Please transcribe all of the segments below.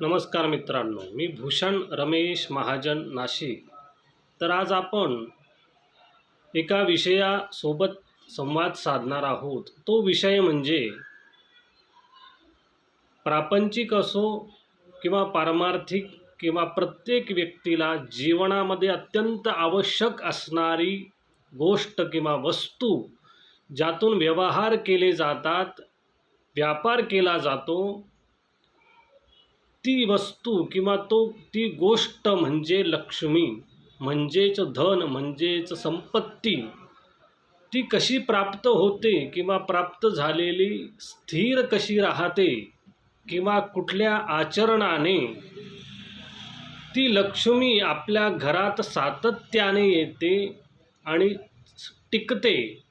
नमस्कार मित्रांनो मी भूषण रमेश महाजन नाशिक. तर आज आपण एका विषयासोबत संवाद साधणार आहोत. तो विषय म्हणजे प्रापंचिक असो किंवा पारमार्थिक किंवा प्रत्येक व्यक्तीला जीवनामध्ये अत्यंत आवश्यक असणारी गोष्ट किंवा वस्तू ज्यातून व्यवहार केले जातात व्यापार केला जातो ती वस्तू किंवा तो ती गोष्ट म्हणजे लक्ष्मी म्हणजेच धन म्हणजेच संपत्ती ती कशी प्राप्त होते किंवा प्राप्त झालेली स्थिर कशी राहते किंवा कुठल्या आचरणाने ती लक्ष्मी आपल्या घरात सातत्याने येते आणि टिकते.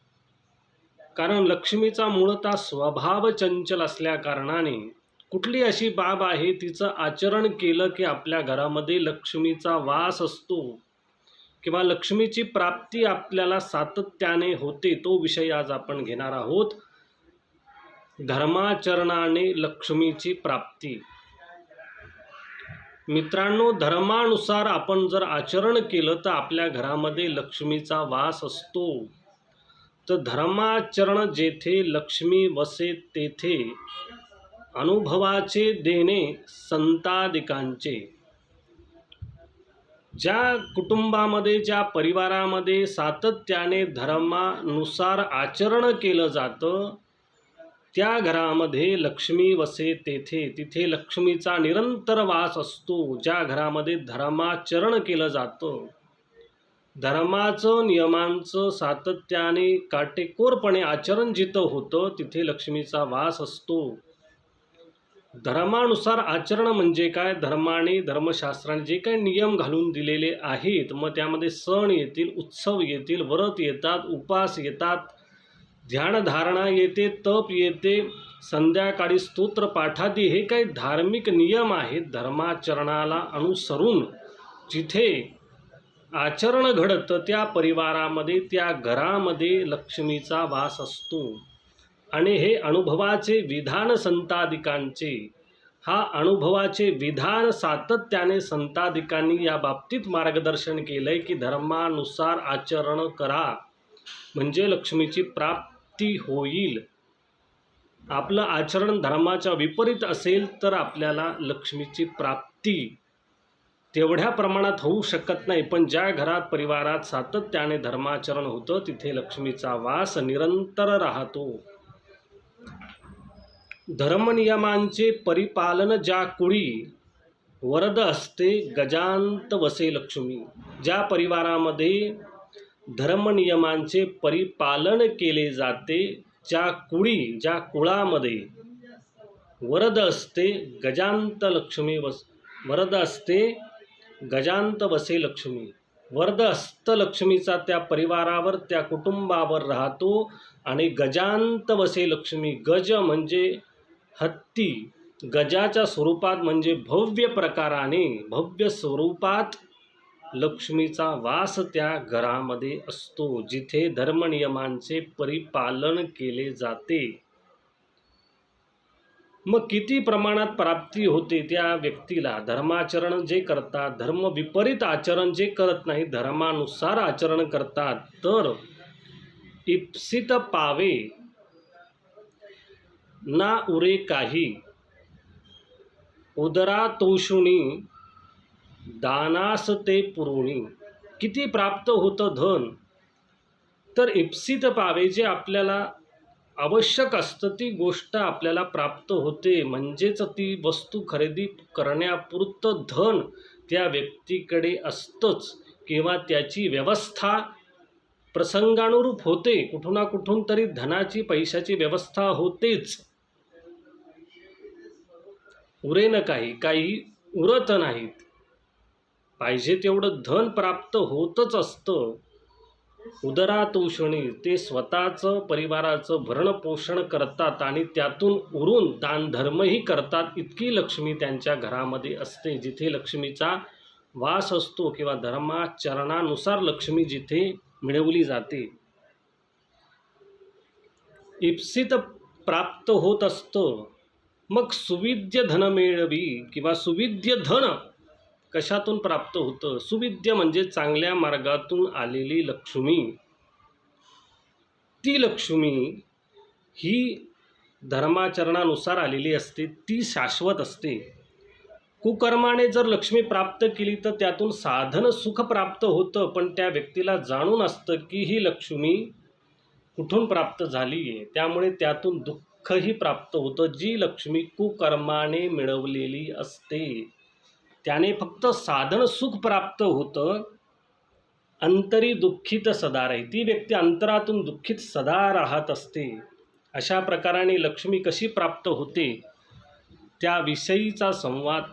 कारण लक्ष्मीचा मूळतः स्वभाव चंचल असल्या कारणाने कुठली अशी बाब आहे तिचं आचरण केलं की आपल्या घरामध्ये लक्ष्मीचा वास असतो? किंवा लक्ष्मीची प्राप्ती आपल्याला सातत्याने होते तो विषय आज आपण घेणार आहोत. धर्माचरणाने लक्ष्मीची प्राप्ती. मित्रांनो धर्मानुसार आपण जर आचरण केलं तर आपल्या घरामध्ये लक्ष्मीचा वास असतो. तर धर्माचरण जेथे लक्ष्मी वसे तेथे अनुभवाचे देणे संतादिकांचे. ज्या कुटुंबामध्ये ज्या परिवारामध्ये सातत्याने धर्मानुसार आचरण केलं जातं त्या घरामध्ये लक्ष्मी वसे तेथे. तिथे लक्ष्मीचा निरंतर वास असतो ज्या घरामध्ये धर्माचरण केलं जातं. धर्माचं नियमांचं सातत्याने काटेकोरपणे आचरण जिथं होतं तिथे लक्ष्मीचा वास असतो. धर्मानुसार आचरण म्हणजे काय? धर्माने धर्मशास्त्राने जे काही नियम घालून दिलेले आहेत मग त्यामध्ये सण येतील उत्सव येतील व्रत येतात उपास येतात ध्यानधारणा येते तप येते संध्याकाळी स्तोत्रपाठादी हे काही धार्मिक नियम आहेत. धर्माचरणाला अनुसरून जिथे आचरण घडतं त्या परिवारामध्ये त्या घरामध्ये लक्ष्मीचा वास असतो. आणि हे अनुभवाचे विधान संतादिकांचे हा अनुभवाचे विधान सातत्याने संतादिकांनी या बाबतीत मार्गदर्शन केलं आहे की धर्मानुसार आचरण करा म्हणजे लक्ष्मीची प्राप्ती होईल. आपलं आचरण धर्माच्या विपरीत असेल तर आपल्याला लक्ष्मीची प्राप्ती तेवढ्या प्रमाणात होऊ शकत नाही पण ज्या घरात परिवारात सातत्याने धर्माचरण होतं तिथे लक्ष्मीचा वास निरंतर राहतो. धर्मनियमांचे परिपालन ज्या कुळी वरद असते गजांत वसे लक्ष्मी. ज्या परिवारामध्ये धर्मनियमांचे परिपालन केले जाते ज्या कुळी ज्या कुळामध्ये वरद असते गजांत लक्ष्मी वस वरद असते गजांत वसे लक्ष्मी. वरद हस्त लक्ष्मीचा त्या परिवारावर त्या कुटुंबावर राहतो आणि गजांत वसे लक्ष्मी. गज म्हणजे हत्ती गजाच्या स्वरूपात म्हणजे भव्य प्रकाराने भव्य स्वरूपात लक्ष्मीचा वास त्या घरामध्ये असतो जिथे धर्मनियमांचे परिपालन केले जाते. मग किती प्रमाणात प्राप्ती होते त्या व्यक्तीला? धर्माचरण जे करतात धर्म विपरीत आचरण जे करत नाही धर्मानुसार आचरण करतात तर इप्सित पावे ना उरे काही. उदरा तोषुणी दानास ते पुरवणी. किती प्राप्त होतं धन? तर इप्सित पावे जे आपल्याला आवश्यक असतं ती गोष्ट आपल्याला प्राप्त होते. म्हणजेच ती वस्तू खरेदी करण्यापुरतं धन त्या व्यक्तीकडे असतंच किंवा त्याची व्यवस्था प्रसंगानुरूप होते. कुठून ना कुठून तरी धनाची पैशाची व्यवस्था होतेच. उरेन काही काही उरत नाहीत. पाहिजे तेवढं धन प्राप्त होतच असतं. उदरातोषणी ते स्वतःचं परिवाराचं भरणपोषण करतात आणि त्यातून उरून दानधर्मही करतात. इतकी लक्ष्मी त्यांच्या घरामध्ये असते जिथे लक्ष्मीचा वास असतो किंवा धर्माचरणानुसार लक्ष्मी जिथे मिळवली जाते. इप्सित प्राप्त होत असतं. मग सुविद्य धन मिळवी किंवा सुविद्य धन कशातून प्राप्त होतं? सुविद्य म्हणजे चांगल्या मार्गातून आलेली लक्ष्मी. ती लक्ष्मी ही धर्माचरणानुसार आलेली असते ती शाश्वत असते. कुकर्माने जर लक्ष्मी प्राप्त केली तर त्यातून साधन सुख प्राप्त होतं पण त्या व्यक्तीला जाणून असतं की ही लक्ष्मी कुठून प्राप्त झाली आहे त्यामुळे त्यातून दुःख सुखही प्राप्त होतं. जी लक्ष्मी कुकर्माने मिळवलेली असते त्याने फक्त साधन सुख प्राप्त होतं. अंतरी दुःखित सदा राही ती व्यक्ती अंतरातून दुःखित सदा राहत असते. अशा प्रकाराने लक्ष्मी कशी प्राप्त होते त्याविषयीचा संवाद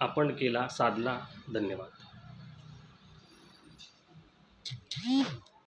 आपण केला साधला. धन्यवाद.